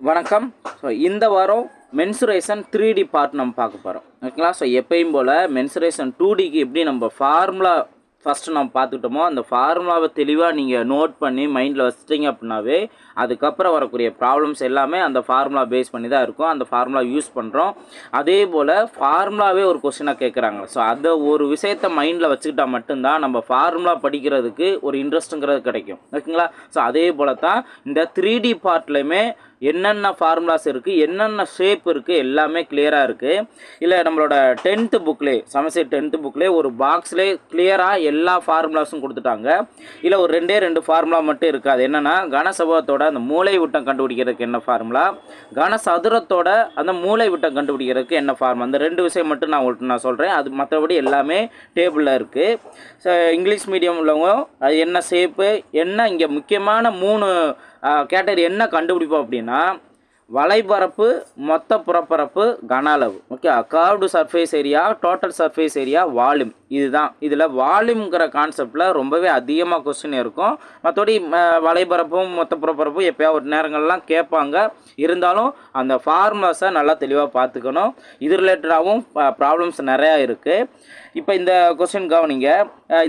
வணக்கம். ஸோ இந்த வாரம் மென்சுரேஷன் த்ரீ டி பார்ட் நம்ம பார்க்க போகிறோம் ஓகேங்களா ஸோ எப்பயும் போல் மென்சுரேஷன் டூ டிக்கு எப்படி நம்ம ஃபார்முலா ஃபஸ்ட்டு நம்ம பார்த்துக்கிட்டோமோ அந்த ஃபார்முலாவை தெளிவாக நீங்கள் நோட் பண்ணி மைண்டில் வச்சிட்டிங்க அப்படின்னாவே அதுக்கப்புறம் வரக்கூடிய ப்ராப்ளம்ஸ் எல்லாமே அந்த ஃபார்முலா பேஸ் பண்ணி தான் இருக்கும். அந்த ஃபார்முலா யூஸ் பண்ணுறோம் அதே போல் ஃபார்முலாவே ஒரு கொஷினாக கேட்குறாங்க ஸோ அதை ஒரு விஷயத்தை மைண்டில் வச்சுக்கிட்டா மட்டும்தான் நம்ம ஃபார்முலா படிக்கிறதுக்கு ஒரு இன்ட்ரெஸ்ட்டுங்கிறது கிடைக்கும். ஓகேங்களா ஸோ அதே போல் தான் இந்த த்ரீ டி பார்ட்லையுமே என்னென்ன ஃபார்முலாஸ் இருக்குது என்னென்ன ஷேப் இருக்குது எல்லாமே கிளியராக இருக்குது இல்லை நம்மளோட டென்த்து புக்லேயே சமசை டென்த்து புக்லேயே ஒரு பாக்ஸ்லேயே கிளியராக எல்லா ஃபார்முலாஸும் கொடுத்துட்டாங்க. இல்லை ஒரு ரெண்டே ரெண்டு ஃபார்முலா மட்டும் இருக்காது. என்னென்னா கனசபவத்தோட அந்த மூளை விட்டம் கண்டுபிடிக்கிறதுக்கு என்ன ஃபார்முலா கனசதுரத்தோட அந்த மூளை விட்டம் கண்டுபிடிக்கிறதுக்கு என்ன ஃபார்முலா அந்த ரெண்டு விஷயம் மட்டும் நான் உங்களுக்கு நான் சொல்கிறேன் அது மற்றபடி எல்லாமே டேபிளில் இருக்குது இங்கிலீஷ் மீடியம் உள்ளவங்க அது என்ன ஷேப்பு என்ன இங்கே முக்கியமான மூணு கேட்டகரி என்ன கண்டுபிடிப்போம் அப்படின்னா வலைபரப்பு மொத்த புறப்பரப்பு கன அளவு. Okay curved surface area total surface area volume இதுதான். இதில் வால்யூம்ங்கிற கான்செப்டில் ரொம்பவே அதிகமாக கொஸ்டின் இருக்கும். மற்றபடி வலைபரப்பும் மொத்த புறப்பரப்பும் எப்போயா ஒரு நேரங்கள்லாம் கேட்பாங்க. இருந்தாலும் அந்த ஃபார்முலாஸை நல்லா தெளிவாக பார்த்துக்கணும். இது ரிலேட்டடாகவும் ப்ராப்ளம்ஸ் நிறையா இருக்குது இப்போ இந்த கொஸ்டின் கவனிங்க.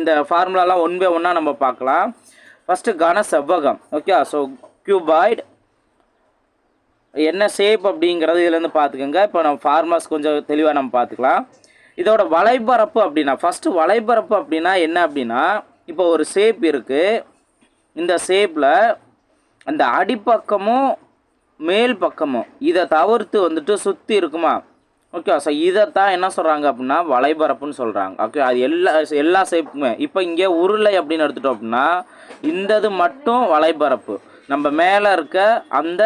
இந்த ஃபார்முலாலாம் ஒன் பை ஒன்றா நம்ம பார்க்கலாம். ஃபஸ்ட்டு கன செவ்வகம் ஓகே ஸோ கியூபாய்டு என்ன ஷேப் அப்படிங்கிறது இதுலேருந்து பார்த்துக்கோங்க. இப்போ நம்ம ஃபார்மர்ஸ் கொஞ்சம் தெளிவாக நம்ம பார்த்துக்கலாம். இதோட வலைபரப்பு அப்படின்னா ஃபஸ்ட்டு வலைபரப்பு அப்படின்னா என்ன அப்படின்னா இப்போ ஒரு ஷேப் இருக்குது இந்த ஷேப்பில் அந்த அடிப்பக்கமும் மேல் பக்கமும் இதை தவிர்த்து வந்துட்டு சுற்றி இருக்குமா? ஓகே ஸோ இதைத்தான் என்ன சொல்கிறாங்க அப்படின்னா வலைபரப்புன்னு சொல்கிறாங்க ஓகே அது எல்லா எல்லா ஷேப்புமே இப்போ இங்கே உருளை அப்படின்னு எடுத்துட்டோம் அப்படின்னா இந்த இது மட்டும் வலைபரப்பு நம்ம மேலே இருக்க அந்த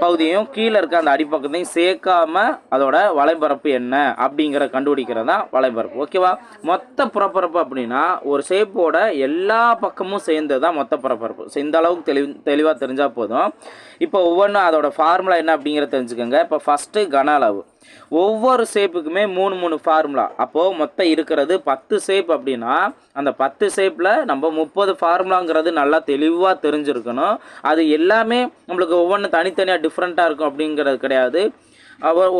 பகுதியும் கீழே இருக்க அந்த அடிப்பக்கத்தையும் சேர்க்காம அதோட வலைபரப்பு என்ன அப்படிங்கிற கண்டுபிடிக்கிறது தான் வலைபரப்பு ஓகேவா மொத்த புறப்பரப்பு அப்படின்னா ஒரு ஷேப்போட எல்லா பக்கமும் சேர்ந்து தான் மொத்த புறப்பரப்பு. ஸோ இந்த அளவுக்கு தெளி தெளிவாக தெரிஞ்சால் போதும். இப்போ ஒவ்வொன்றும் அதோட ஃபார்முலா என்ன அப்படிங்கிறத தெரிஞ்சுக்கோங்க. இப்போ ஃபஸ்ட்டு கன அளவு. ஒவ்வொரு ஷேப்புக்குமே மூணு மூணு ஃபார்முலா அப்போது மொத்தம் இருக்கிறது பத்து ஷேப் அப்படின்னா அந்த பத்து ஷேப்பில் நம்ம முப்பது ஃபார்முலாங்கிறது நல்லா தெளிவாக தெரிஞ்சிருக்கணும். அது எல்லாமே நம்மளுக்கு ஒவ்வொன்று தனித்தனியாக டிஃப்ரெண்ட்டாக இருக்கும் அப்படிங்கிறது கிடையாது.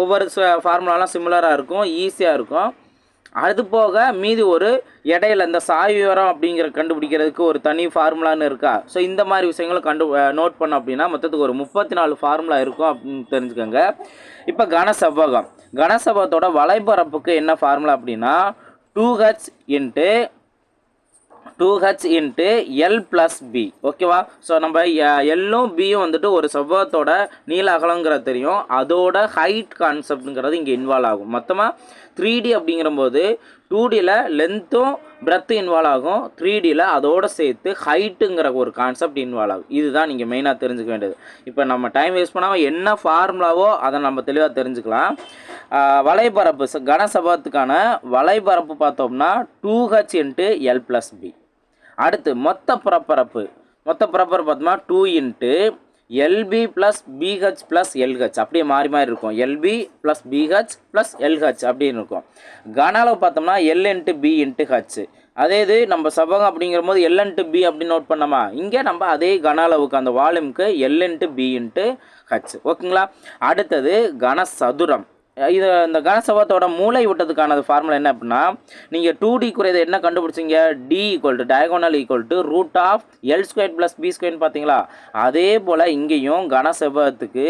ஒவ்வொரு ஃபார்முலாலாம் சிமிலராக இருக்கும் ஈஸியாக இருக்கும். அது போக மீதி ஒரு இடையில இந்த சாய் விவரம் அப்படிங்கிற கண்டுபிடிக்கிறதுக்கு ஒரு தனி ஃபார்முலான்னு இருக்கா? ஸோ இந்த மாதிரி விஷயங்களும் கண்டு நோட் பண்ணோம் அப்படின்னா மொத்தத்துக்கு ஒரு முப்பத்தி நாலு ஃபார்முலா இருக்கும் அப்படின்னு தெரிஞ்சுக்கோங்க. இப்போ கனசெவ்வகம். கனசெவ்வகத்தோட வலைபரப்புக்கு என்ன ஃபார்முலா அப்படின்னா two H into two H into L plus B ஓகேவா ஸோ நம்ம எல்லும் பியும் வந்துட்டு ஒரு செவ்வகத்தோட நீள அகலங்கிறது தெரியும். அதோட ஹைட் கான்செப்ட்டுங்கிறது இங்கே இன்வால்வ் ஆகும். மொத்தமாக த்ரீ டி அப்படிங்கிறபோது டூ டியில் லென்த்தும் பிரெத்து இன்வால்வ் ஆகும். த்ரீ டியில் அதோட சேர்த்து ஹைட்டுங்கிற ஒரு கான்செப்ட் இன்வால்வ் ஆகும். இதுதான் நீங்கள் மெயினாக தெரிஞ்சுக்க வேண்டியது. இப்போ நம்ம டைம் வேஸ்ட் பண்ணாமல் என்ன ஃபார்முலாவோ அதை நம்ம தெளிவாக தெரிஞ்சுக்கலாம். வலைபரப்பு ச- கனசபத்துக்கான வலைபரப்பு பார்த்தோம்னா two H into L plus B அடுத்து மொத்த புறப்பரப்பு மொத்த புறப்பரப்பு பார்த்தோம்னா two into L B plus B H plus L H அப்படியே மாறி மாறி இருக்கும். L B plus B H plus L H அப்படின்னு இருக்கும். கன பார்த்தோம்னா L into B into H அதே இது நம்ம சபகம் அப்படிங்கிற போது எல் இன்ட்டு பி அப்படின்னு நோட் பண்ணோமா? இங்கே நம்ம அதே கன அளவுக்கு அந்த வால்யூமுக்கு L into B into H ஓகேங்களா அடுத்தது கனசதுரம் இது இந்த கனசபத்தோட மூளை விட்டதுக்கான ஃபார்முலா என்ன அப்படின்னா நீங்கள் டூ டி குறையதை என்ன கண்டுபிடிச்சிங்க? D equal to diagonal equal to root of L square plus B ஸ்கொயர்னு பார்த்தீங்களா? அதே போல் இங்கேயும் கனசெவ்வகத்துக்கு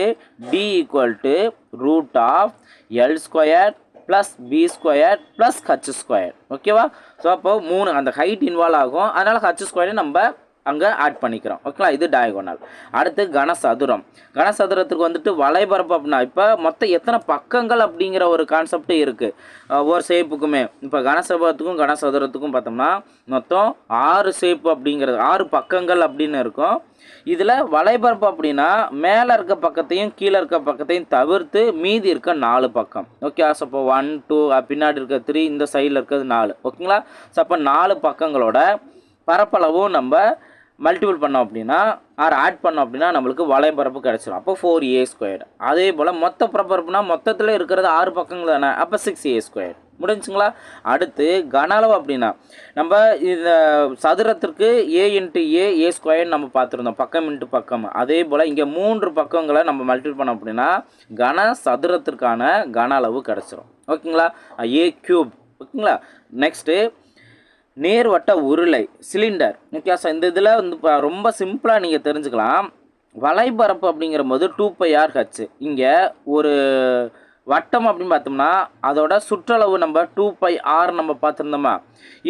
D equal to root of L square plus B square plus H square ஓகேவா ஸோ அப்போ மூணு அந்த ஹைட் இன்வால்வ் ஆகும். அதனால் ஹச் ஸ்கொயரை நம்ம அங்கே ஆட் பண்ணிக்கிறோம். ஓகேங்களா இது டயகோனல் அடுத்து கனசதுரம். கனசதுரத்துக்கு வந்துட்டு வலைபரப்பு அப்படின்னா இப்போ மொத்தம் எத்தனை பக்கங்கள் அப்படிங்கிற ஒரு கான்செப்ட் இருக்குது ஒவ்வொரு ஷேப்புக்குமே இப்போ கனசபத்துக்கும் கனசதுரத்துக்கும் பார்த்தோம்னா மொத்தம் ஆறு ஷேப் அப்படிங்கிறது ஆறு பக்கங்கள் அப்படின்னு இருக்கும். இதில் வலைபரப்பு அப்படின்னா மேலே இருக்க பக்கத்தையும் கீழே இருக்க பக்கத்தையும் தவிர்த்து மீதி இருக்க நாலு பக்கம். ஓகே ஸோ இப்போ ஒன் டூ பின்னாடி இருக்க த்ரீ இந்த சைடில் இருக்கிறது நாலு. ஓகேங்களா ஸோ அப்போ நாலு பக்கங்களோட பரப்பளவும் நம்ம மல்டிபிள் பண்ணோம் அப்படின்னா ஆர் ஆட் பண்ணோம் அப்படின்னா நம்மளுக்கு வளைபரப்பு கிடச்சிரும். அப்போ ஃபோர் ஏ ஸ்கொயர் அதே போல் மொத்த பரப்பரப்புனா மொத்தத்தில் இருக்கிறது ஆறு பக்கங்கள் தானே? அப்போ சிக்ஸ் ஏ ஸ்கொயர் முடிஞ்சுங்களா? அடுத்து கன அளவு அப்படின்னா நம்ம இந்த சதுரத்திற்கு A into A A square நம்ம பார்த்துருந்தோம். பக்கம் இன்ட்டு பக்கம். அதே போல் இங்கே மூன்று பக்கங்களை நம்ம மல்டிபிள் பண்ணோம் அப்படின்னா கன சதுரத்திற்கான கன அளவு கிடச்சிரும். ஓகேங்களா? ஏ க்யூப் ஓகேங்களா? நெக்ஸ்ட்டு நேர்வட்ட உருளை சிலிண்டர் வித்தியாசம் ஸோ இந்த இதில் வந்து இப்போ ரொம்ப சிம்பிளாக நீங்கள் தெரிஞ்சுக்கலாம். வலைபரப்பு அப்படிங்கிற போது டூ பை ஆர் ஹச் இங்கே ஒரு வட்டம் அப்படின்னு பார்த்தோம்னா அதோட சுற்றளவு நம்ம டூ பை ஆர் நம்ம பார்த்துருந்தோமா?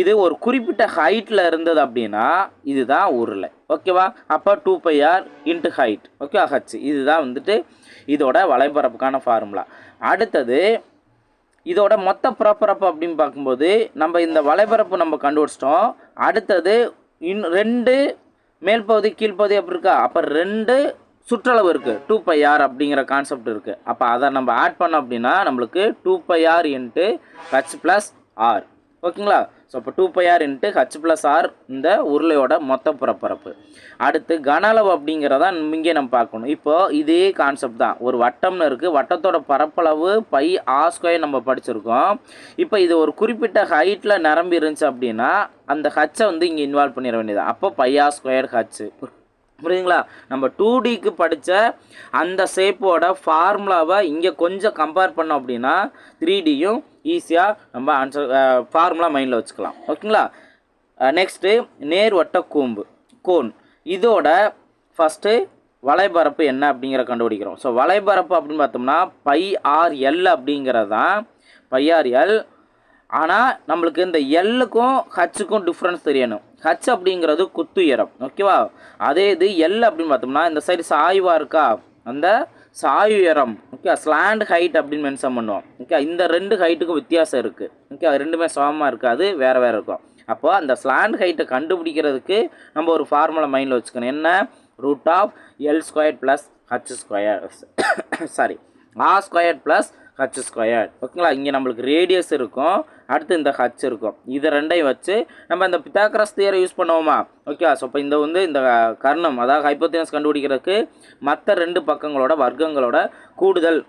இது ஒரு குறிப்பிட்ட ஹைட்டில் இருந்தது அப்படின்னா இதுதான் உருளை. ஓகேவா அப்போ two pi R into height okay H இதுதான் வந்துட்டு இதோட வலைபரப்புக்கான ஃபார்முலா அடுத்தது இதோட மொத்த பரப்பரப்பு அப்படின்னு பார்க்கும்போது நம்ம இந்த வலைபரப்பு நம்ம கண்டுபிடிச்சிட்டோம். அடுத்தது இன் ரெண்டு மேல் பகுதி கீழ்ப்பகுதி அப்படி இருக்கா? அப்போ ரெண்டு சுற்றளவு இருக்குது டூ பை ஆர் அப்படிங்கிற கான்செப்ட் இருக்குது அப்போ அதை நம்ம ஆட் பண்ணோம் அப்படின்னா நம்மளுக்கு two pi r into h plus r ஓகேங்களா ஸோ இப்போ two pi r into h plus r இந்த உருளையோட மொத்த புறப்பரப்பு அடுத்து கன அளவு அப்படிங்கிறத இங்கே நம்ம பார்க்கணும். இப்போ இதே கான்செப்ட் தான். ஒரு வட்டம்னு இருக்குது வட்டத்தோட பரப்பளவு பை ஆ ஸ்கொயர் நம்ம படிச்சிருக்கோம். இப்போ இது ஒரு குறிப்பிட்ட ஹைட்டில் நிரம்பி இருந்துச்சு அப்படின்னா அந்த ஹச்சை வந்து இங்கே இன்வால்வ் பண்ணிட வேண்டியது அப்போ பை ஆர் ஸ்கொயர் ஹச்சு புரியுதுங்களா? நம்ம டூ டிக்கு படித்த அந்த ஷேப்போட ஃபார்முலாவை இங்கே கொஞ்சம் கம்பேர் பண்ணோம் அப்படின்னா த்ரீ டியும் ஈஸியாக நம்ம ஆன்சர் ஃபார்முலா மைண்டில் வச்சுக்கலாம். ஓகேங்களா? நெக்ஸ்ட்டு நேர்வட்ட கூம்பு கோன் இதோட ஃபஸ்ட்டு வலைபரப்பு என்ன அப்படிங்கிற கண்டுபிடிக்கிறோம். ஸோ வலைபரப்பு அப்படின்னு பார்த்தோம்னா பை ஆர் எல் அப்படிங்கிறது தான் பை ஆர் எல் ஆனால் நம்மளுக்கு இந்த எல்லுக்கும் ஹச்சுக்கும் டிஃப்ரென்ஸ் தெரியணும். ஹச் அப்படிங்கிறது குத்துயரம் ஓகேவா அதே இது எல் அப்படின்னு பார்த்தோம்னா இந்த சைடு சாய்வாக இருக்கா? அந்த சாயுயரம் ஓகே ஸ்லாண்ட் ஹைட் அப்படின்னு மென்ஷன் பண்ணுவோம் ஓகே இந்த ரெண்டு ஹைட்டுக்கும் வித்தியாசம் இருக்குது ஓகே அது ரெண்டுமே சமமாக இருக்காது வேறு வேறு இருக்கும். அப்போ அந்த ஸ்லாண்ட் ஹைட்டை கண்டுபிடிக்கிறதுக்கு நம்ம ஒரு ஃபார்முலா மைண்டில் வச்சுக்கணும். என்ன? Root of l square plus h square sorry r square plus h square ஓகேங்களா இங்கே நம்மளுக்கு ரேடியஸ் இருக்கும். அடுத்து இந்த ஹச் இருக்கும். இது ரெண்டையும் வச்சு நம்ம இந்த பித்தாக்ரஸ் தியரை யூஸ் பண்ணுவோமா? ஓகே ஸோ இப்போ இந்த வந்து இந்த கர்ணம் அதாவது ஹைப்போத்தினஸ் கண்டுபிடிக்கிறதுக்கு மற்ற ரெண்டு பக்கங்களோட வர்க்கங்களோட கூடுதல்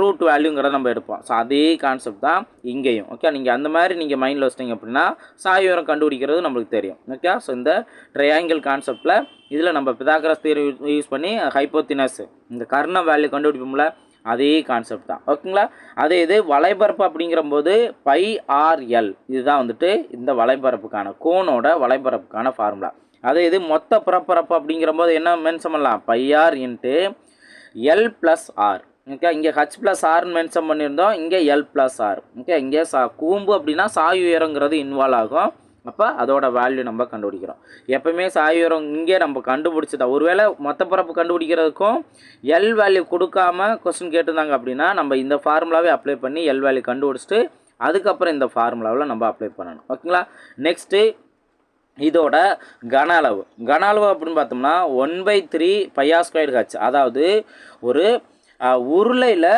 ரூட் வேல்யூங்கிறத நம்ம எடுப்போம். ஸோ அதே கான்செப்ட் தான் இங்கேயும். ஓகே நீங்கள் அந்த மாதிரி நீங்கள் மைண்டில் வச்சிட்டிங்க அப்படின்னா சாயுரம் கண்டுபிடிக்கிறது நம்மளுக்கு தெரியும். ஓகே ஸோ இந்த ட்ரையாங்கிள் கான்செப்டில் இதில் நம்ம பிதாகரஸ் தியரி யூஸ் பண்ணி ஹைப்போத்தினஸ் இந்த கர்ண வேல்யூ கண்டுபிடிப்போம்ல அதே கான்செப்ட் தான். ஓகேங்களா? அதே இது வலைபரப்பு அப்படிங்கிறம்போது பை ஆர்எல் இதுதான் வந்துட்டு இந்த வலைபரப்புக்கான கோனோட வலைபரப்புக்கான ஃபார்முலா அதே இது மொத்த புறப்பரப்பு அப்படிங்கிறம்போது என்ன மென்ஷன் பண்ணலாம்? Pi r into l plus r. Okay இங்கே ஹச் ப்ளஸ் ஆர்னு மென்ஷன் பண்ணியிருந்தோம். இங்கே எல் ப்ளஸ் ஆர் ஓகே இங்கே சா கூம்பு அப்படின்னா சாய் உயரங்கிறது இன்வால்வ் ஆகும். அப்போ அதோட வேல்யூ நம்ம கண்டுபிடிக்கிறோம். எப்பவுமே சாய் உயரம் இங்கே நம்ம கண்டுபிடிச்சதா? ஒருவேளை மொத்த பரப்பு கண்டுபிடிக்கிறதுக்கும் எல் வேல்யூ கொடுக்காம கொஸ்டின் கேட்டிருந்தாங்க அப்படின்னா நம்ம இந்த ஃபார்முலாவே அப்ளை பண்ணி எல் வேல்யூ கண்டுபிடிச்சிட்டு அதுக்கப்புறம் இந்த ஃபார்முலாவில் நம்ம அப்ளை பண்ணணும். ஓகேங்களா நெக்ஸ்ட்டு இதோட கன அளவு. கன அளவு அப்படின்னு பார்த்தோம்னா one by three pi r square h அதாவது ஒரு உருளையில்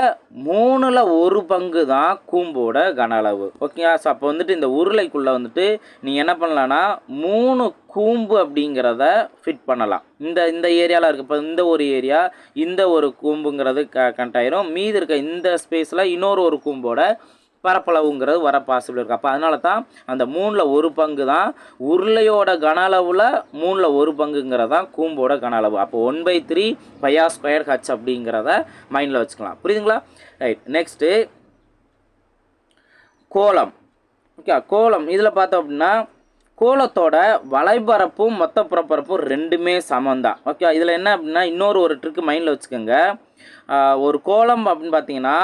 மூணில் ஒரு பங்கு தான் கூம்போட கன அளவு. ஓகேங்களா ஸோ அப்போ வந்துட்டு இந்த உருளைக்குள்ளே வந்துட்டு நீங்கள் என்ன பண்ணலான்னா மூணு கூம்பு அப்படிங்கிறத ஃபிட் பண்ணலாம். இந்த இந்த ஏரியாவில் இருக்க இப்போ இந்த ஒரு ஏரியா இந்த ஒரு கூம்புங்கிறது க கண்ட் ஆயிரும். மீதி இருக்க இந்த ஸ்பேஸில் இன்னொரு ஒரு கூம்போட பரப்பளவுங்கிறது வர பாசிபிள் இருக்குது அப்போ அதனால தான் அந்த மூணில் ஒரு பங்கு தான் உருளையோட கன அளவில் மூணில் ஒரு பங்குங்கிறது தான் கூம்போட கன அளவு. அப்போ one by three pi r square h அப்படிங்கிறத மைண்டில் வச்சுக்கலாம். புரியுதுங்களா? ரைட் நெக்ஸ்ட்டு கோலம் ஓகே கோலம் இதில் பார்த்தோம் அப்படின்னா கோலத்தோட வலைபரப்பும் மொத்த புறப்பரப்பும் ரெண்டுமே சமம் தான். ஓகே இதில் என்ன அப்படின்னா இன்னொரு ஒரு ட்ரிக்கு மைண்டில் வச்சுக்கோங்க. ஒரு கோலம் அப்படின்னு பார்த்தீங்கன்னா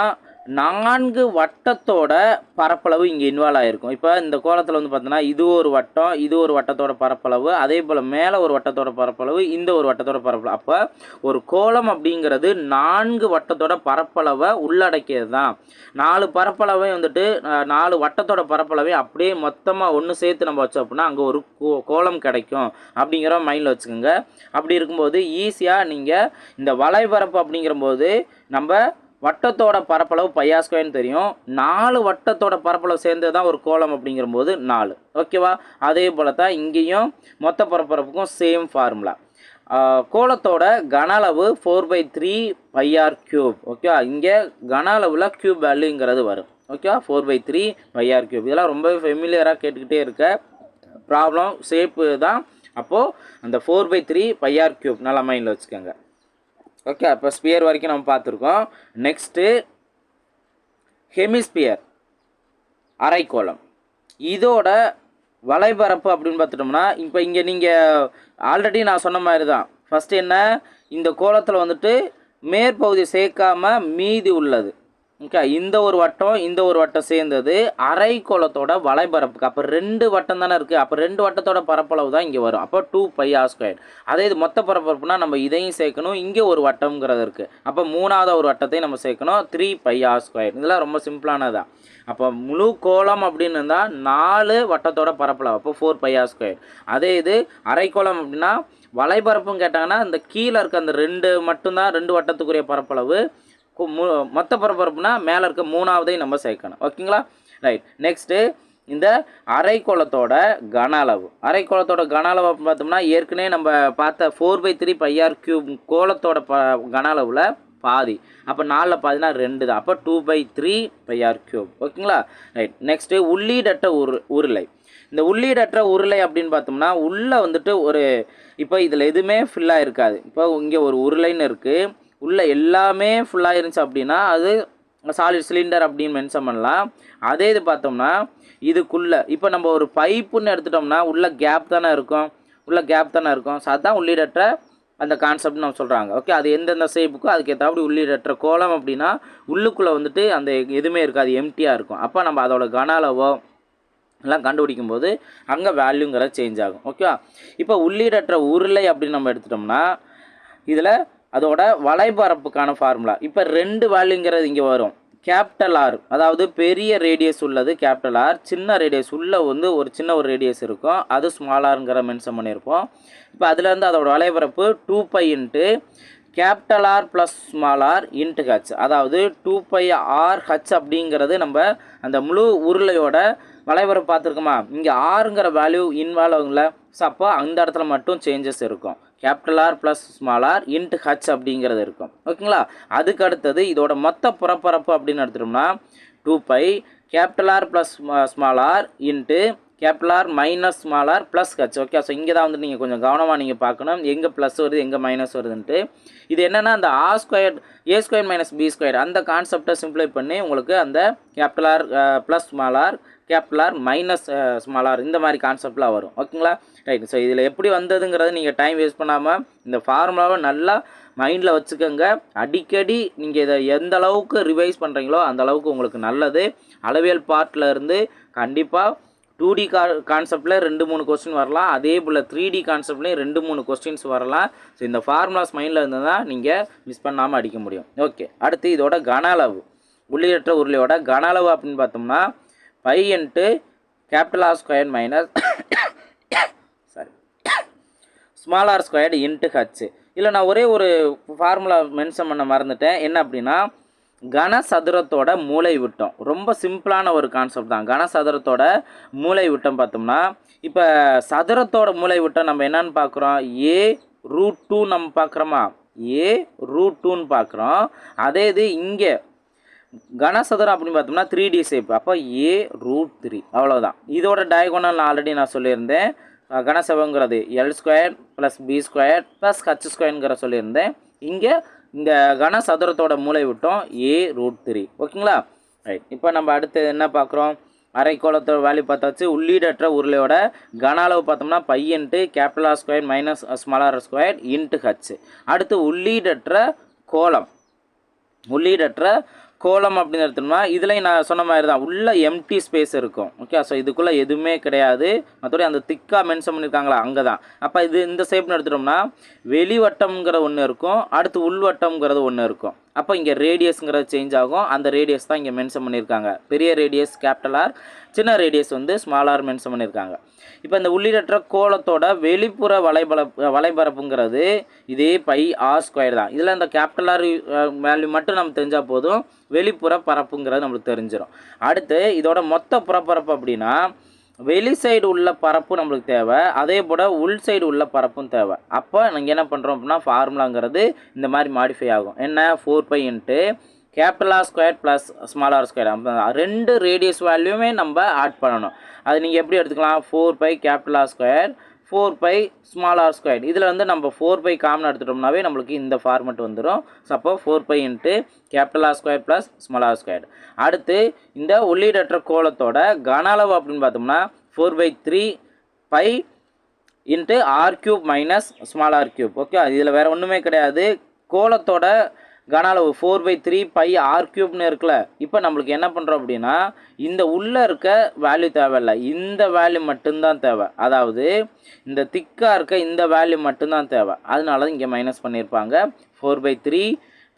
நான்கு வட்டத்தோட பரப்பளவு இங்கே இன்வால்வ் ஆகிருக்கும் இப்போ இந்த கோலத்தில் வந்து பார்த்தோன்னா இது ஒரு வட்டம் இது ஒரு வட்டத்தோட பரப்பளவு அதே போல் மேலே ஒரு வட்டத்தோட பரப்பளவு இந்த ஒரு வட்டத்தோட பரப்பளவு. அப்போ ஒரு கோலம் அப்படிங்கிறது நான்கு வட்டத்தோட பரப்பளவை உள்ளடக்கியது தான் நாலு பரப்பளவை வந்துட்டு நாலு வட்டத்தோட பரப்பளவை அப்படியே மொத்தமாக ஒன்று சேர்த்து நம்ம வச்சோம் அப்படின்னா அங்கே ஒரு கோ கோலம் கிடைக்கும் அப்படிங்கிற மைண்டில் வச்சுக்கோங்க. அப்படி இருக்கும்போது ஈஸியாக நீங்கள் இந்த வலைபரப்பு அப்படிங்கிறபோது நம்ம வட்டத்தோட பரப்பளவு பையா தெரியும். நாலு வட்டத்தோட பரப்பளவு சேர்ந்து தான் ஒரு கோலம் அப்படிங்கிறபோது நாலு. ஓகேவா அதே போல் தான் இங்கேயும் மொத்த பரப்பரப்புக்கும் சேம் ஃபார்முலா கோலத்தோட கன அளவு four by three pi r cube ஓகேவா இங்கே கன அளவில் க்யூப் வேல்யூங்கிறது வரும் ஓகேவா four by three pi r cube cube இதெல்லாம் ரொம்ப ஃபெமிலியராக கேட்டுக்கிட்டே இருக்க ப்ராப்ளம் ஷேப்பு தான். அப்போது அந்த four by three pi r cube cube நல்லா மைண்டில் வச்சுக்கோங்க. ஓகே அப்போ ஸ்பியர் வரைக்கும் நம்ம பார்த்துருக்கோம். நெக்ஸ்ட்டு ஹெமிஸ்பியர் அரைக்கோளம். இதோட வலைபரப்பு அப்படின்னு பார்த்துட்டோம்னா இப்போ இங்கே நீங்கள் ஆல்ரெடி நான் சொன்ன மாதிரி தான் ஃபஸ்ட்டு என்ன? இந்த கோலத்தில் வந்துட்டு மேற்பகுதி சேர்க்காமல் மீதி உள்ளது. ஓகே இந்த ஒரு வட்டம் இந்த ஒரு வட்டம் சேர்ந்தது அரை கோலத்தோட வலைபரப்புக்கு அப்போ ரெண்டு வட்டம் தானே இருக்குது அப்போ ரெண்டு வட்டத்தோட பரப்பளவு தான் இங்கே வரும். அப்போ டூ பை ஆர் ஸ்கொயர் அதே இது மொத்த பரப்பரப்புனா நம்ம இதையும் சேர்க்கணும். இங்கே ஒரு வட்டம்ங்கிறது இருக்குது அப்போ மூணாவது ஒரு வட்டத்தையும் நம்ம சேர்க்கணும். த்ரீ பை ஆர் ஸ்கொயர் இதெல்லாம் ரொம்ப சிம்பிளானதான் அப்போ முழு கோலம் அப்படின்னு இருந்தால் நாலு வட்டத்தோட பரப்பளவு. அப்போ ஃபோர் பை ஆர் ஸ்கொயர் அதே இது அரை கோலம் அப்படின்னா வலைபரப்புன்னு கேட்டாங்கன்னா இந்த கீழே இருக்க அந்த ரெண்டு மட்டும்தான் ரெண்டு வட்டத்துக்குரிய பரப்பளவு. மொத்த பரப்பரப்புனா மேலே இருக்க மூணாவதையும் நம்ம சேர்க்கணும். ஓகேங்களா? ரைட் நெக்ஸ்ட்டு இந்த அரைக்கோளத்தோட கன அளவு. அரைக்கோளத்தோட கன அளவு பார்த்தோம்னா ஏற்கனவே நம்ம பார்த்த four by three pi r cube கோலத்தோட ப கன அளவில் பாதி. அப்போ நாலில் பாதினா ரெண்டு தான். அப்போ two by three pi r cube ஓகேங்களா? ரைட் நெக்ஸ்ட்டு உள்ளீடற்ற உரு உருளை. இந்த உள்ளீடற்ற உருளை அப்படின்னு பார்த்தோம்னா உள்ளே வந்துட்டு ஒரு இப்போ இதில் எதுவுமே ஃபுல்லாக இருக்காது இப்போ இங்கே ஒரு உருளைன்னு இருக்குது உள்ளே எல்லாமே ஃபுல்லாக இருந்துச்சு அப்படின்னா அது சாலிட் சிலிண்டர் அப்படின்னு மென்ஷன் பண்ணலாம். அதே இது பார்த்தோம்னா இதுக்குள்ளே இப்போ நம்ம ஒரு பைப்புன்னு எடுத்துட்டோம்னா உள்ளே கேப் தானே இருக்கும். உள்ளே கேப் தானே இருக்கும். ஸோ அதுதான் உள்ளீடற்ற அந்த கான்செப்ட் நம்ம சொல்கிறாங்க ஓகே அது எந்தெந்த ஷேப்புக்கோ அதுக்கேற்றபடி உள்ளீடற்ற கோலம் அப்படின்னா உள்ளுக்குள்ளே வந்துட்டு அந்த எதுவுமே இருக்காது எம்டியாக இருக்கும். அப்போ நம்ம அதோட கன அளவோ எல்லாம் கண்டுபிடிக்கும் போது அங்கே வேல்யூங்கிறது சேஞ்ச் ஆகும். ஓகேவா இப்போ உள்ளீடற்ற உருளை அப்படின்னு நம்ம எடுத்துட்டோம்னா இதில் அதோட வலைபரப்புக்கான ஃபார்முலா இப்போ ரெண்டு வேல்யூங்கிறது இங்கே வரும். கேபிட்டல் ஆர் அதாவது பெரிய ரேடியஸ் உள்ளது கேபிட்டல் ஆர் சின்ன ரேடியஸ் உள்ளே வந்து ஒரு சின்ன ஒரு ரேடியஸ் இருக்கும். அது ஸ்மால் ஆருங்கிற மென்ஷன் பண்ணியிருப்போம். இப்போ அதுலேருந்து அதோட வலைபரப்பு two pi into capital r plus small r into h அதாவது டூ பை ஆர் ஹச் அப்படிங்கிறது நம்ம அந்த முழு உருளையோட வலைபரப்பு பார்த்துருக்கோமா? இங்கே ஆறுங்கிற வேல்யூ இன்வால்வ் ஆகுங்கள ஸோ அப்போ அந்த இடத்துல மட்டும் சேஞ்சஸ் இருக்கும். Capital r plus small r into h அப்படிங்கிறது இருக்கும். ஓகேங்களா? அதுக்கு அடுத்தது இதோட மொத்த புறப்பரப்பு அப்படின்னு எடுத்துட்டோம்னா two pi capital r plus small r into capital r minus small r plus h okay so இங்கே தான் வந்து நீங்கள் கொஞ்சம் கவனமாக நீங்கள் பார்க்கணும். எங்கே ப்ளஸ் வருது எங்கே மைனஸ் வருதுன்ட்டு. இது என்னென்னா அந்த ஆ square a square minus b square அந்த கான்செப்டை சிம்ப்ளை பண்ணி உங்களுக்கு அந்த capital r plus small r capital r minus small r இந்த மாதிரி கான்செப்ட்லாம் வரும். ஓகேங்களா? ரைட் ஸோ இதில் எப்படி வந்ததுங்கிறது நீங்கள் டைம் வேஸ்ட் பண்ணாமல் இந்த ஃபார்முலாவை நல்லா மைண்டில் வச்சுக்கோங்க. அடிக்கடி நீங்கள் இதை எந்த அளவுக்கு ரிவைஸ் பண்ணுறீங்களோ அந்த அளவுக்கு உங்களுக்கு நல்லது. அளவியல் பார்ட்டில் இருந்து கண்டிப்பாக டூ டி கா கான்செப்டில் ரெண்டு மூணு கொஸ்டின் வரலாம். அதே போல் த்ரீ டி கான்செப்ட்லேயும் ரெண்டு மூணு கொஸ்டின்ஸ் வரலாம். ஸோ இந்த ஃபார்முலாஸ் மைண்டில் இருந்தால் தான் நீங்கள் மிஸ் பண்ணாமல் அடிக்க முடியும். ஓகே அடுத்து இதோட கன அளவு. உள்ளியற்ற உருளையோட கன அளவு அப்படின்னு பார்த்தோம்னா pi into capital r square minus sorry small r squared into h இல்லை நான் ஒரே ஒரு ஃபார்முலா மென்ஷன் பண்ண மறந்துட்டேன். என்ன அப்படின்னா கனசதுரத்தோட மூளை விட்டம் ரொம்ப சிம்பிளான ஒரு கான்செப்ட் தான். கனசதுரத்தோட மூளை விட்டம் பார்த்தோம்னா இப்போ சதுரத்தோட மூளை விட்டம் நம்ம என்னன்னு பார்க்குறோம்? ஏ ரூட் டூ நம்ம பார்க்குறோமா? ஏ ரூட் டூன்னு பார்க்குறோம். அதே இது இங்கே கனசதுரம் அப்படின்னு பார்த்தோம்னா த்ரீ டி ஷேப் அப்போ ஏ ரூட் த்ரீ அவ்வளோதான் இதோட டயகோனல் ஆல்ரெடி நான் சொல்லியிருந்தேன். கனசவங்கிறது l square plus b square plus h ஸ்கொயருங்கிற சொல்லியிருந்தேன். இங்கே இந்த கனசதுரத்தோட மூளை விட்டோம் ஏ ரூட் த்ரீ ஓகேங்களா? ரைட் இப்போ நம்ம அடுத்து என்ன பார்க்குறோம்? அரைக்கோளத்தோட வேல்யூ பார்த்தாச்சு. உள்ளீடற்ற உருளையோட கன அளவு பார்த்தோம்னா pi into capital r square minus small r square into h அடுத்து உள்ளீடற்ற கோலம் உள்ளீடற்ற கோலம் அப்படின்னு எடுத்தோம்னா இதுலேயும் நான் சொன்ன மாதிரி தான் உள்ள எம்டி ஸ்பேஸ் இருக்கும். ஓகே ஸோ இதுக்குள்ளே எதுவுமே கிடையாது. மற்றபடி அந்த திக்காக மென்ஷன் பண்ணியிருக்காங்களா அங்கே தான் அப்போ இது இந்த ஷேப்னு எடுத்துட்டோம்னா வெளிவட்டம்ங்கிற ஒன்று இருக்கும். அடுத்து உள்வட்டம்ங்கிறது ஒன்று இருக்கும். அப்போ இங்கே ரேடியஸ்ங்கிறது சேஞ்ச் ஆகும். அந்த ரேடியஸ் தான் இங்கே மென்ஷன் பண்ணியிருக்காங்க. பெரிய ரேடியஸ் கேபிட்டல் ஆர் சின்ன ரேடியஸ் வந்து ஸ்மால் ஆர் மென்ஷன் பண்ணியிருக்காங்க. இப்போ இந்த உள்ளீடற்ற கோலத்தோட வெளிப்புற வலைபல வலைபரப்புங்கிறது இதே பை ஆர் ஸ்கொயர் தான். இதில் இந்த கேபிட்டல் ஆர் வேல்யூ மட்டும் நம்ம தெரிஞ்சால் போதும். வெளிப்புற பரப்புங்கிறது நம்மளுக்கு தெரிஞ்சிடும் அடுத்து இதோட மொத்த புறப்பரப்பு அப்படின்னா வெளி சைடு உள்ள பரப்பு நம்மளுக்கு தேவை. அதே போல் உள் சைடு உள்ள பரப்பும் தேவை. அப்போ நீங்கள் என்ன பண்ணுறோம் அப்படின்னா ஃபார்முலாங்கிறது இந்த மாதிரி மாடிஃபை ஆகும். என்ன? Four pi into capital r square plus small r square ரெண்டு ரேடியஸ் வேல்யூமே நம்ம ஆட் பண்ணணும். அது நீங்கள் எப்படி எடுத்துக்கலாம்? Four pi capital r square four pi small r square இதில் வந்து நம்ம ஃபோர் பை காமன் எடுத்துட்டோம்னாவே நம்மளுக்கு இந்த ஃபார்மெட் வந்துடும் சப்போ four pi into capital r square plus small r square அடுத்து இந்த உள்ளீடற்ற கோலத்தோட கன அளவு அப்படின்னு பார்த்தோம்னா four by three pi into r cube minus small r cube okay இதில் வேறு ஒன்றுமே கிடையாது. கோலத்தோட கன அளவு four by three pi r க்யூப்னு இருக்குல்ல இப்போ நம்மளுக்கு என்ன பண்ணுறோம் அப்படின்னா இந்த உள்ளே இருக்க வேல்யூ தேவையில்லை. இந்த வேல்யூ மட்டும்தான் தேவை. அதாவது இந்த திக்காக இருக்க இந்த வேல்யூ மட்டும்தான் தேவை. அதனால தான் இங்கே மைனஸ் பண்ணியிருப்பாங்க. Four by three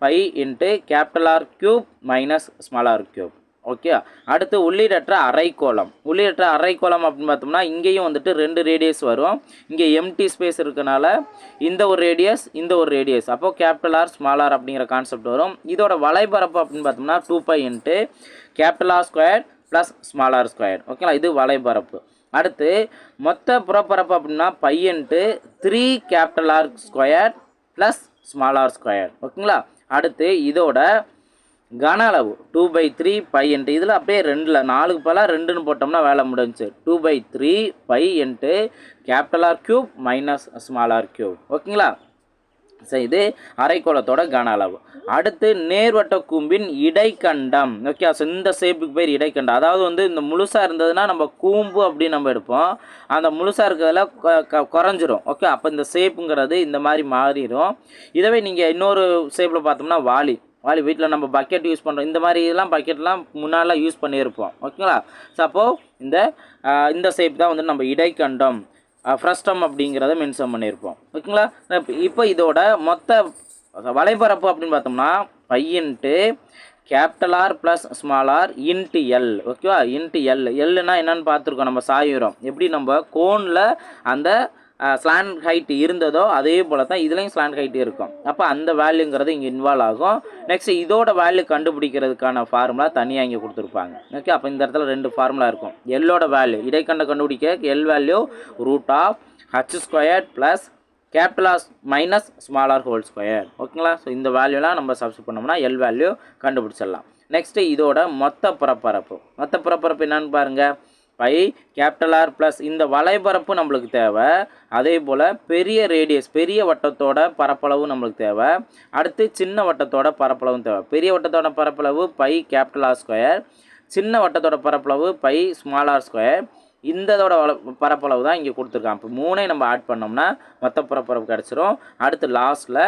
pi into capital r cube minus small r cube okay. அடுத்து உள்ளீடற்ற அரைக்கோளம். உள்ளீடற்ற அரைக்கோளம் அப்படின்னு பார்த்தோம்னா இங்கேயும் வந்துட்டு ரெண்டு ரேடியஸ் வரும். இங்கே எம்டி ஸ்பேஸ் இருக்கனால இந்த ஒரு ரேடியஸ் இந்த ஒரு ரேடியஸ் அப்போது கேபிட்டல் ஆர் ஸ்மால் ஆர் அப்படிங்கிற கான்செப்ட் வரும். இதோட வலைபரப்பு அப்படின்னு பார்த்தோம்னா two pi into capital R square plus small R square ஓகேங்களா இது வலைபரப்பு அடுத்து மொத்த புறப்பரப்பு அப்படின்னா pi into three capital R square plus small R square ஓகேங்களா அடுத்து இதோட கன அளவு two by three pi into இதில் அப்படியே ரெண்டில் நாலுக்கு பல ரெண்டுன்னு போட்டோம்னா வேலை முடிஞ்சு two by three pi into capital r cube minus small R cube ஓகேங்களா? சரி இது அரைக்கோளத்தோட கன அளவு. அடுத்து நேர்வட்ட கூம்பின் இடைக்கண்டம். ஓகே ஸோ இந்த ஷேப்புக்கு பேர் இடைக்கண்டம். அதாவது வந்து இந்த முழுசாக இருந்ததுன்னா நம்ம கூம்பு அப்படின்னு நம்ம எடுப்போம். அந்த முழுசாக இருக்கிறதுல க- குறைஞ்சிரும். ஓகே அப்போ இந்த ஷேப்புங்கிறது இந்த மாதிரி மாறிடும் இதவே நீங்கள் இன்னொரு ஷேப்பில் பார்த்தோம்னா வாலி வாளி வீட்டில் நம்ம பக்கெட் யூஸ் பண்ணுறோம் இந்த மாதிரி இதெல்லாம் பக்கெட்லாம் முன்னாடிலாம் யூஸ் பண்ணியிருப்போம். ஓகேங்களா ஸோ அப்போது இந்த இந்த ஷேப் தான் வந்து நம்ம இடைக்கண்டம் ஃப்ரஸ்டம் அப்படிங்கிறத மென்ஷன் பண்ணியிருப்போம். ஓகேங்களா இப்போ இதோட மொத்த வலைபரப்பு அப்படின்னு பார்த்தோம்னா pi into capital r plus small r into l ஓகேவா இன்ட்டு எல் எல்லுனா என்னென்னு பார்த்துருக்கோம். நம்ம சாயுரம். எப்படி நம்ம கோனில் அந்த ஸ்லாண்ட் ஹைட் இருந்ததோ அதே போல் தான் இதுலேயும் ஸ்லாண்ட் ஹைட் இருக்கும். அப்போ அந்த வேல்யூங்கிறது இங்கே இன்வால்வ் ஆகும். நெக்ஸ்ட் இதோட வேல்யூ கண்டுபிடிக்கிறதுக்கான ஃபார்முலா தனியாக இங்கே கொடுத்துருப்பாங்க. ஓகே அப்போ இந்த இடத்துல ரெண்டு ஃபார்முலா இருக்கும். எல்லோட வேல்யூ இடைக்கண்ட கண்டுபிடிக்க l value root of h square plus capital r minus small r whole square ஓகேங்களா ஸோ இந்த வேல்யூலாம் நம்ம சப்ஸ்ட் பண்ணோம்னா எல் வேல்யூ கண்டுபிடிச்சிடலாம். நெக்ஸ்ட்டு இதோட மொத்த புறப்பரப்பு. மொத்த புறப்பரப்பு என்னன்னு பாருங்கள் பை கேபிட்டல் ஆர் ப்ளஸ். இந்த வலைபரப்பு நம்மளுக்கு தேவை. அதே போல் பெரிய ரேடியஸ் பெரிய வட்டத்தோட பரப்பளவு நம்மளுக்கு தேவை. அடுத்து சின்ன வட்டத்தோட பரப்பளவும் தேவை. பெரிய வட்டத்தோட பரப்பளவு பை கேபிட்டல் ஆர் ஸ்கொயர். சின்ன வட்டத்தோட பரப்பளவு பை ஸ்மால் ஆர் ஸ்கொயர். இந்ததோட பரப்பளவு தான் இங்கே கொடுத்துருக்கான் இப்போ மூணையும் நம்ம ஆட் பண்ணோம்னா மொத்த பரப்பளவு கிடச்சிரும். அடுத்து லாஸ்ட்டில்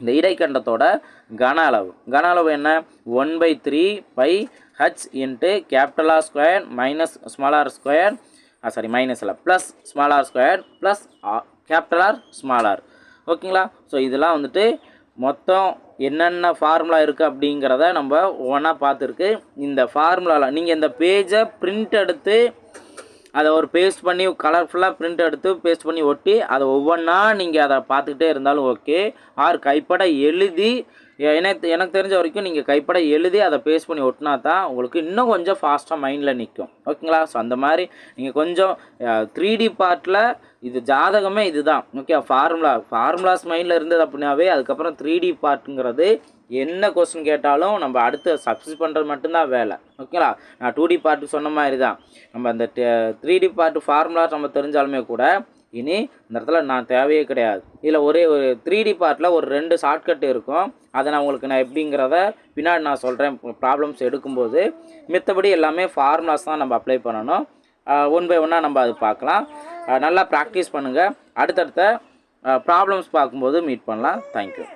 இந்த இடைக்கண்டத்தோட கன அளவு. கன அளவு என்ன? One by three pi h into capital r square minus small r square sorry minus இல்லை plus small r square plus capital r small r ஓகேங்களா ஸோ இதெல்லாம் வந்துட்டு மொத்தம் என்னென்ன ஃபார்முலா இருக்குது அப்படிங்கிறத நம்ம ஒன்றா பார்த்துருக்கு. இந்த ஃபார்முலாவில் நீங்கள் இந்த பேஜை பிரிண்ட் எடுத்து அதை ஒரு பேஸ்ட் பண்ணி கலர்ஃபுல்லாக பிரிண்ட் எடுத்து பேஸ்ட் பண்ணி ஒட்டி அதை ஒவ்வொன்றா நீங்கள் அதை பார்த்துக்கிட்டே இருந்தாலும் ஓகே ஆர் கைப்பட எழுதி எனக்கு எனக்கு தெரிஞ்ச வரைக்கும் நீங்கள் கைப்பட எழுதி அதை பேஸ் பண்ணி ஒட்டினா தான் உங்களுக்கு இன்னும் கொஞ்சம் ஃபாஸ்ட்டாக மைண்டில் நிற்கும் ஓகேங்களா? ஸோ அந்த மாதிரி நீங்கள் கொஞ்சம் த்ரீ டி பார்ட்டில் இது ஜாதகமே இதுதான். ஓகே ஃபார்முலா ஃபார்முலாஸ் மைண்டில் இருந்தது அப்படின்னாவே அதுக்கப்புறம் த்ரீ டி பார்ட்டுங்கிறது என்ன கொஸ்டின் கேட்டாலும் நம்ம அடுத்து சப்ஸ்டிட் பண்ணுறது மட்டும்தான் வேலை. ஓகேங்களா? நான் டூ டி பார்ட்டு சொன்ன மாதிரி தான் நம்ம அந்த த்ரீ டி பார்ட்டு ஃபார்முலாஸ் நம்ம தெரிஞ்சாலுமே கூட இனி இந்த இடத்துல நான் தேவையே கிடையாது. இதில் ஒரே ஒரு த்ரீ டி பார்ட்டில் ஒரு ரெண்டு ஷார்ட்கட் இருக்கும். அதை நான் உங்களுக்கு நான் எப்படிங்கிறத பின்னாடி நான் சொல்கிறேன் ப்ராப்ளம்ஸ் எடுக்கும்போது மித்தபடி எல்லாமே ஃபார்முலாஸ் தான் நம்ம அப்ளை பண்ணணும். ஒன் பை ஒன்னாக நம்ம அது பார்க்கலாம். நல்லா ப்ராக்டிஸ் பண்ணுங்கள் அடுத்தடுத்த ப்ராப்ளம்ஸ் பார்க்கும்போது மீட் பண்ணலாம். தேங்க்யூ